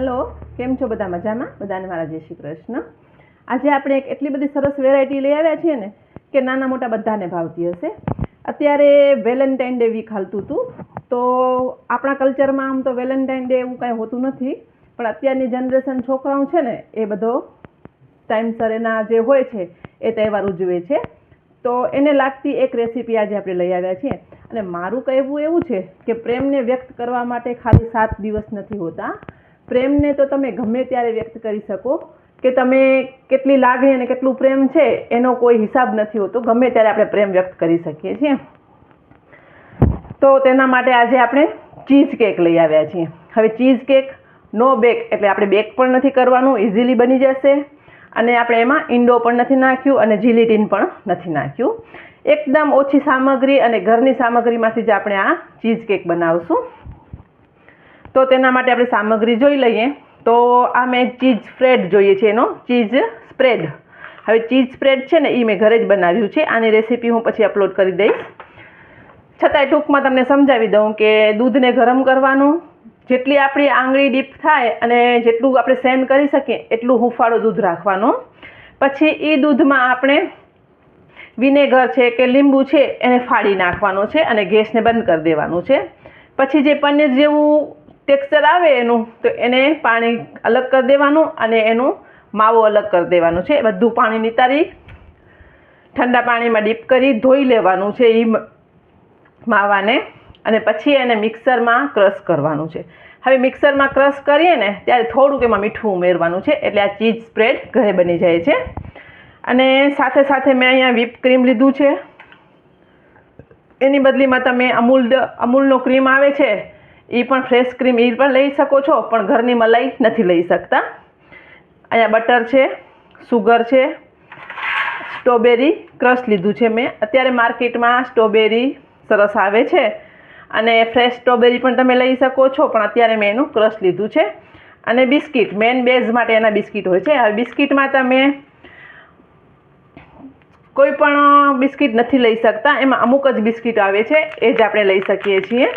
Hello કેમ છો બધા મજામાં? બધાને મારા જય શ્રી કૃષ્ણ. આજે આપણે એક એટલી બધી સરસ વેરાયટી લઈ આવ્યા છીએ ને કે નાના મોટા બધાને ભાવતી હશે. અત્યારે વેલેન્ટાઇન ડે વીક હાલતું હતું. તો આપણા કલ્ચરમાં આમ તો વેલેન્ટાઇન ડે એવું કાંઈ હોતું નથી. પણ અત્યારની જનરેશન છોકરાઓ છે ને, એ બધો ટાઈમસર એના જે હોય છે, એ તહેવાર ઉજવે છે. તો એને લાગતી એક રેસીપી આજે આપણે લઈ આવ્યા છીએ. અને મારું કહેવું એવું છે કે પ્રેમને વ્યક્ત કરવા માટે ખાલી સાત દિવસ નથી હોતા. પ્રેમને તો તમે ગમે ત્યારે વ્યક્ત કરી શકો કે તમે કેટલી લાગણી અને કેટલું પ્રેમ છે એનો કોઈ હિસાબ નથી હોતો. ગમે ત્યારે આપણે પ્રેમ વ્યક્ત કરી શકીએ છીએ. તો તેના માટે આજે આપણે ચીઝ કેક લઈ આવ્યા છીએ. હવે ચીઝ કેક નો બેક એટલે આપણે બેક પણ નથી કરવાનું, ઇઝીલી બની જશે. અને આપણે એમાં ઈંડો પણ નથી નાખ્યું અને જીલીટીન પણ નથી નાખ્યું. એકદમ ઓછી સામગ્રી અને ઘરની સામગ્રીમાંથી જ આપણે આ ચીઝ કેક બનાવશું. તો તેના માટે આપણે સામગ્રી જોઈ લઈએ. તો આ મેં ચીઝ સ્પ્રેડ જોઈએ છે એનો. Cheese spread. હવે ચીઝ સ્પ્રેડ છે ને એ મેં ઘરે જ બનાવ્યું છે. આની રેસીપી હું પછી અપલોડ કરી દઈશ. છતાંય ટૂંકમાં તમને સમજાવી દઉં કે દૂધને ગરમ કરવાનું, જેટલી આપણી આંગળી ડીપ થાય અને જેટલું આપણે સેન્ડ કરી શકીએ, એટલું હુંફાળું દૂધ રાખવાનું. પછી એ દૂધમાં આપણે વિનેગર છે કે લીંબુ છે એને ફાડી નાખવાનો છે અને ગેસને બંધ કરી દેવાનું છે. પછી જે પનીર જેવું ટેક્સચર આવે એનું, તો એને પાણી અલગ કરી દેવાનું અને એનું માવો અલગ કરી દેવાનું છે. બધું પાણી નિતારી ઠંડા પાણીમાં ડીપ કરી ધોઈ લેવાનું છે એ માવાને અને પછી એને મિક્સરમાં ક્રશ કરવાનું છે. હવે મિક્સરમાં ક્રશ કરીએ ને, ત્યારે થોડુંક એમાં મીઠું ઉમેરવાનું છે. એટલે આ ચીઝ સ્પ્રેડ ઘરે બની જાય છે. અને સાથે સાથે મેં અહીંયા વ્હીપ ક્રીમ લીધું છે. એની બદલીમાં તમે અમૂલ અમૂલનો ક્રીમ આવે છે એ પણ ફ્રેશ ક્રીમ એ પણ લઈ શકો છો, પણ ઘરની મલાઈ નથી લઈ શકતા. અહીંયા બટર છે સુગર છે સ્ટ્રોબેરી ક્રશ લીધું છે મેં. અત્યારે માર્કેટમાં સ્ટ્રોબેરી સરસ આવે છે. અને ફ્રેશ સ્ટ્રોબેરી પણ તમે લઈ શકો છો, પણ અત્યારે મેં એનું ક્રશ લીધું છે. અને બિસ્કિટ મેન બેઝ માટે એના બિસ્કિટ હોય છે. હવે બિસ્કિટમાં તમે કોઈ પણ બિસ્કિટ નથી લઈ શકતા. એમાં અમુક જ બિસ્કિટ આવે છે, એ જ આપણે લઈ શકીએ છીએ.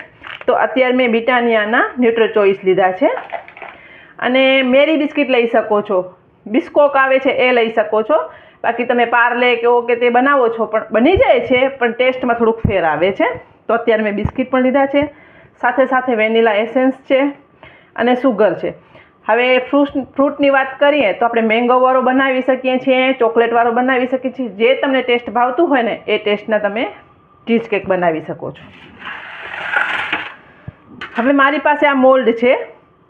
તો અત્યારે મેં બિટાનિયાના ન્યુટ્રો ચોઈસ લીધા છે. અને મેરી બિસ્કિટ લઈ શકો છો. બિસ્કોક આવે છે એ લઈ શકો છો. બાકી તમે પાર્લે કે ઓ કે તે બનાવો છો, પણ બની જાય છે, પણ ટેસ્ટમાં થોડુંક ફેર આવે છે. તો અત્યારે મેં બિસ્કિટ પણ લીધા છે. સાથે સાથે વેનીલા એસેન્સ છે અને સુગર છે. હવે ફ્રૂટ ફ્રૂટની વાત કરીએ તો આપણે મેંગોવાળો બનાવી શકીએ છીએ, ચોકલેટવાળો બનાવી શકીએ છીએ. જે તમને ટેસ્ટ ભાવતું હોય ને, એ ટેસ્ટના તમે ચીઝ કેક બનાવી શકો છો. હવે મારી પાસે આ મોલ્ડ છે.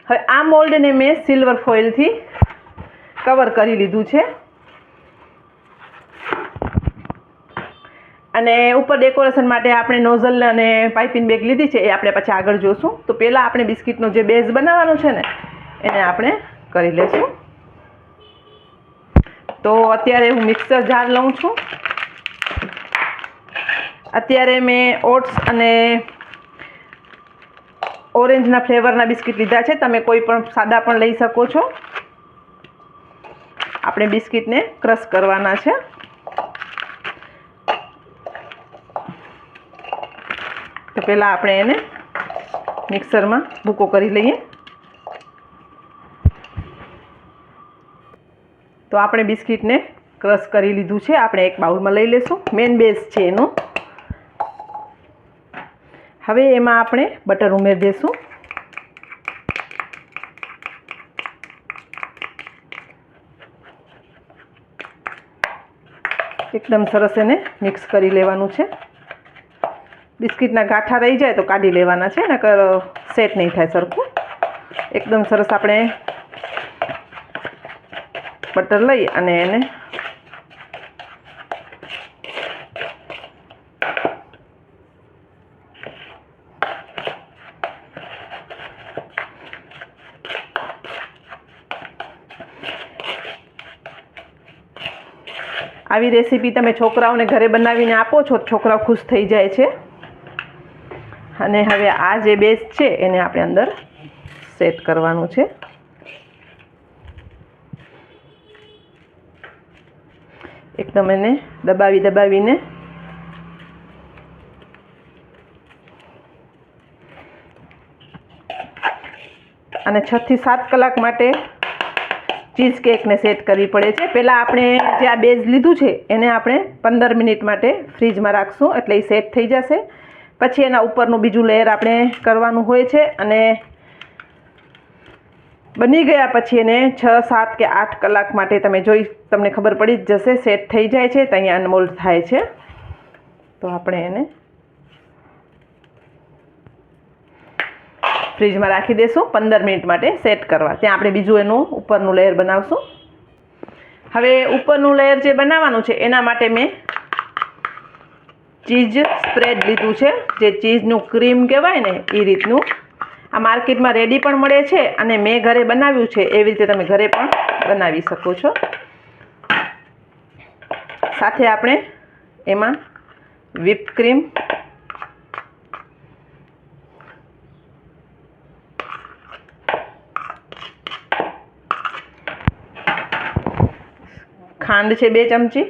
હવે આ મોલ્ડને મેં સિલ્વર ફોઇલથી કવર કરી લીધું છે. અને ઉપર ડેકોરેશન માટે આપણે નોઝલ અને પાઇપિંગ બેગ લીધી છે, એ આપણે પછી આગળ જોશું. તો પહેલાં આપણે બિસ્કિટનો જે બેઝ બનાવવાનો છે ને, એને આપણે કરી લઈશું તો અત્યારે હું મિક્સર જાર લઉં છું. અત્યારે મેં ઓટ્સ અને ઓરેન્જના ફ્લેવરના બિસ્કિટ લીધા છે. તમે કોઈ પણ સાદા પણ લઈ શકો છો. આપણે બિસ્કિટને ક્રશ કરવાના છે. તો પહેલાં આપણે એને મિક્સરમાં ભૂકો કરી લઈએ. તો આપણે બિસ્કિટને ક્રશ કરી લીધું છે. આપણે એક બાઉલમાં લઈ લેશું. મેન બેઝ છે એનો. હવે એમાં આપણે બટર ઉમેરી દઈશું એકદમ સરસ એને મિક્સ કરી લેવાનું છે. બિસ્કિટના ગાંઠા રહી જાય તો કાઢી લેવાના છે, નકર સેટ નહીં થાય સરખું. એકદમ સરસ આપણે બટર લઈ અને એને આવી રેસીપી તમે છોકરાઓને ઘરે બનાવીને આપો છો છોકરાઓ ખુશ થઈ જાય છે. અને હવે આ જે બેઝ છે, એને આપણે અંદર સેટ કરવાનું છે. એકદમ એને દબાવી દબાવીને અને છથી સાત કલાક માટે ચીઝ કેકને સેટ કરવી પડે છે. પહેલાં આપણે જે આ બેઝ લીધું છે, એને આપણે પંદર મિનિટ માટે ફ્રીજમાં રાખશું, એટલે એ સેટ થઈ જશે. પછી એના ઉપરનું બીજું લેયર આપણે કરવાનું હોય છે અને બની ગયા પછી એને છ, સાત કે આઠ કલાક માટે તમે જોઈ તમને ખબર પડી જ જશે, સેટ થઈ જાય છે, તો અહીંયા અનમોલ્ડ થાય છે. તો આપણે એને ફ્રીજમાં રાખી દઈશું પંદર મિનિટ માટે સેટ કરવા. ત્યાં આપણે બીજું એનું ઉપરનું લેયર બનાવશું. હવે ઉપરનું લેયર જે બનાવવાનું છે, એના માટે મેં ચીઝ સ્પ્રેડ લીધું છે. જે ચીઝનું ક્રીમ કહેવાય ને, એ રીતનું. આ માર્કેટમાં રેડી પણ મળે છે અને મેં ઘરે બનાવ્યું છે, એવી રીતે તમે ઘરે પણ બનાવી શકો છો. સાથે આપણે એમાં વિપ ક્રીમ ખાંડ છે બે ચમચી.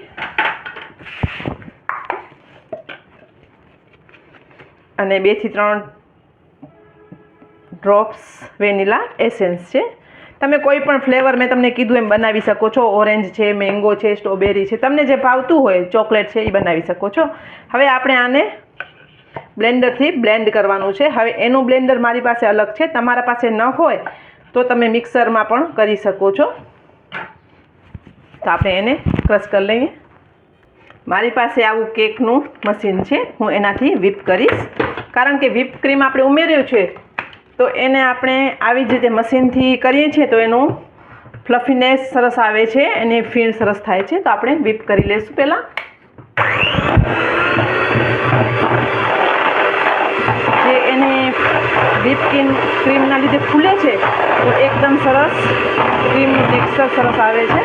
અને બેથી ત્રણ ડ્રોપ્સ વેનીલા એસેન્સ છે. તમે કોઈ પણ ફ્લેવર મેં તમને કીધું એમ બનાવી શકો છો. ઓરેન્જ છે મેંગો છે સ્ટ્રોબેરી છે. તમને જે ભાવતું હોય ચોકલેટ છે, એ બનાવી શકો છો. હવે આપણે આને બ્લેન્ડરથી બ્લેન્ડ કરવાનું છે. હવે એનું બ્લેન્ડર મારી પાસે અલગ છે. તમારા પાસે ન હોય તો તમે મિક્સરમાં પણ કરી શકો છો. તો આપણે એને ક્રશ કરી લઈએ. મારી પાસે આવું કેકનું મશીન છે, હું એનાથી વિપ કરીશ. કારણ કે વિપ ક્રીમ આપણે ઉમેર્યું છે, તો એને આપણે આવી જ રીતે મશીનથી કરીએ છીએ, તો એનું ફ્લફીનેસ સરસ આવે છે, એની ફીણ સરસ થાય છે, તો આપણે વિપ કરી લઈશું પહેલાં. ક્રીમ ક્રીમના લીધે ખુલે છે, તો એકદમ સરસ ક્રીમનું ટેક્સચર સરસ આવે છે.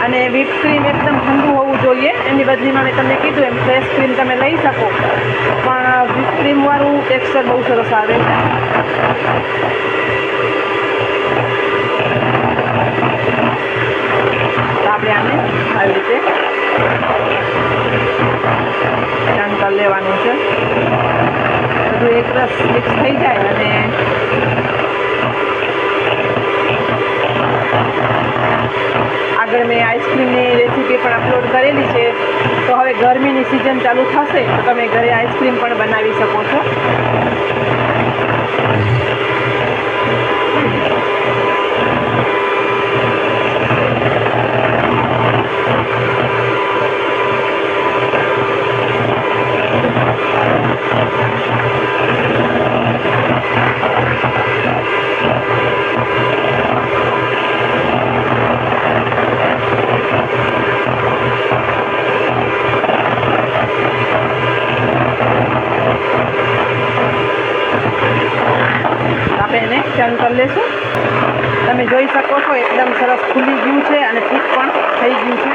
અને whip ક્રીમ એકદમ ઠંડુ હોવું જોઈએ, એની બદલીમાં મેં તમને કીધું એમ ફ્રેશ ક્રીમ તમે લઈ શકો. પણ whip ક્રીમવાળું ટેક્સચર બહુ સરસ આવે છે. આપણે આને આવી રીતે કરી લેવાનું છે. એક રસ મિક્સ થઈ જાય અને આગળ મેં આઈસ્ક્રીમની રેસીપી પણ અપલોડ કરેલી છે. તો હવે ગરમીની સિઝન ચાલુ થશે, તો તમે ઘરે આઈસ્ક્રીમ પણ બનાવી શકો છો. કરી તમે જોઈ શકો છો, એકદમ સરસ ખુલી ગયું છે અને થીક પણ થઈ ગયું છે.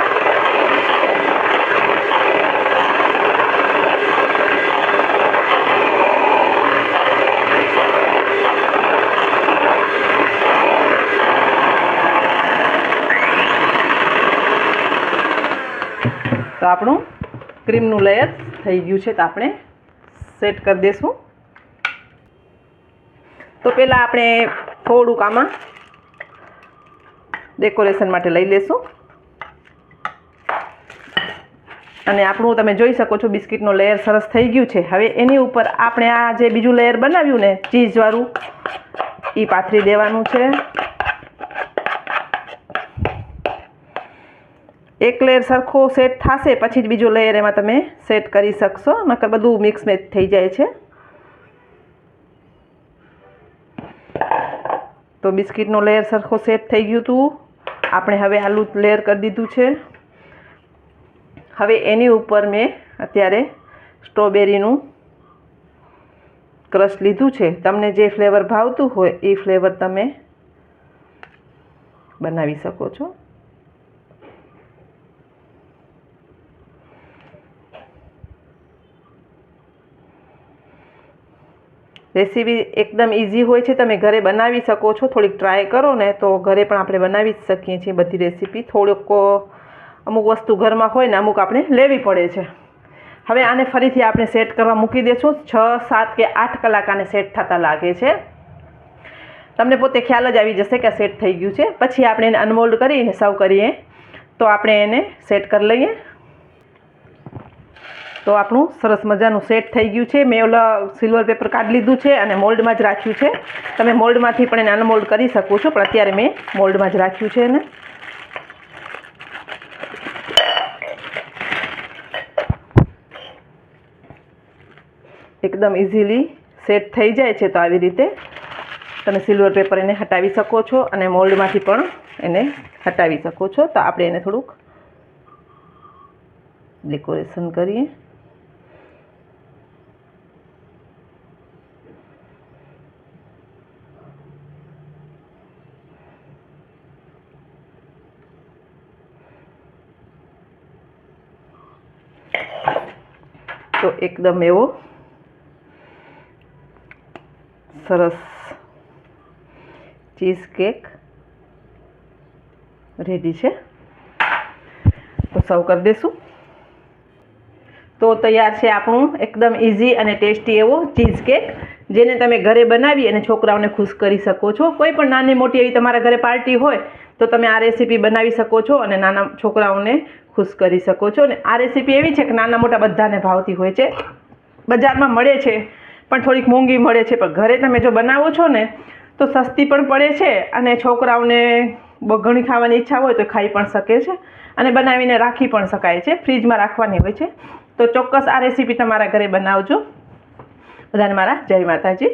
તો આપણું ક્રીમનું લેયર થઈ ગયું છે, તો આપણે સેટ કરી દઈશું તો પહેલાં આપણે થોડુંક આમાં ડેકોરેશન માટે લઈ લેશું. અને આપણું તમે જોઈ શકો છો બિસ્કિટનો લેયર સરસ થઈ ગયું છે. હવે એની ઉપર આપણે આ જે બીજું લેયર બનાવ્યું ને, ચીઝવાળું એ પાથરી દેવાનું છે. એક લેયર સરખો સેટ થશે, પછી જ બીજો લેયર એમાં તમે સેટ કરી શકશો. નકર બધું મિક્સ મેચ થઈ જાય છે. તો બિસ્કિટનો લેયર સરખો સેટ થઈ ગયું હતું આપણે હવે આલુ લેયર કરી દીધું છે. હવે એની ઉપર મેં અત્યારે સ્ટ્રોબેરીનું ક્રશ લીધું છે. તમને જે ફ્લેવર ભાવતું હોય એ ફ્લેવર તમે બનાવી શકો છો. રેસીપી એકદમ ઇઝી હોય છે, તમે ઘરે બનાવી શકો છો, થોડીક ટ્રાય કરો ને, તો ઘરે પણ આપણે બનાવી જ શકીએ છીએ બધી રેસીપી. થોડુંક અમુક વસ્તુ ઘરમાં હોય ને, અમુક આપણે લેવી પડે છે. હવે આને ફરીથી આપણે સેટ કરવા મૂકી દઈશું છ, સાત કે આઠ કલાક આને સેટ થતાં લાગે છે. તમને પોતે ખ્યાલ જ આવી જશે કે સેટ થઈ ગયું છે. પછી આપણે એને અનમોલ્ડ કરીને સર્વ કરીએ. તો આપણે એને સેટ કરી લઈએ. તો આપણું સરસ મજાનું સેટ થઈ ગયું છે. મેં ઓલા સિલ્વર પેપર કાઢી લીધું છે અને મોલ્ડમાં જ રાખ્યું છે. તમે મોલ્ડમાંથી પણ એને અનમોલ્ડ કરી શકો છો, પણ અત્યારે મેં મોલ્ડમાં જ રાખ્યું છે એને. એકદમ ઇઝીલી સેટ થઈ જાય છે તો આવી રીતે તમે સિલ્વર પેપર એને હટાવી શકો છો અને મોલ્ડમાંથી પણ એને હટાવી શકો છો. તો આપણે એને થોડુંક ડેકોરેશન કરીએ તો એકદમ એવો સરસ ચીઝ કેક રેડી છે. તો સર્વ કરી દઈશું તો તૈયાર છે આપણું એકદમ ઇઝી અને ટેસ્ટી એવો ચીઝ કેક, જેને તમે ઘરે બનાવી અને છોકરાઓને ખુશ કરી શકો છો. કોઈ પણ નાની મોટી એવી તમારા ઘરે પાર્ટી હોય તો તમે આ રેસીપી બનાવી શકો છો અને નાના છોકરાઓને ખુશ કરી શકો છો. અને આ રેસીપી એવી છે કે નાના મોટા બધાને ભાવતી હોય છે. બજારમાં મળે છે, પણ થોડીક મોંઘી મળે છે. પણ ઘરે તમે જો બનાવો છો ને, તો સસ્તી પણ પડે છે અને છોકરાઓને ઘણી ખાવાની ઈચ્છા હોય તો ખાઈ પણ શકે છે અને બનાવીને રાખી પણ શકાય છે. ફ્રીજમાં રાખવાની હોય છે. તો ચોક્કસ આ રેસીપી તમારા ઘરે બનાવજો. બધાને મારા જય માતાજી.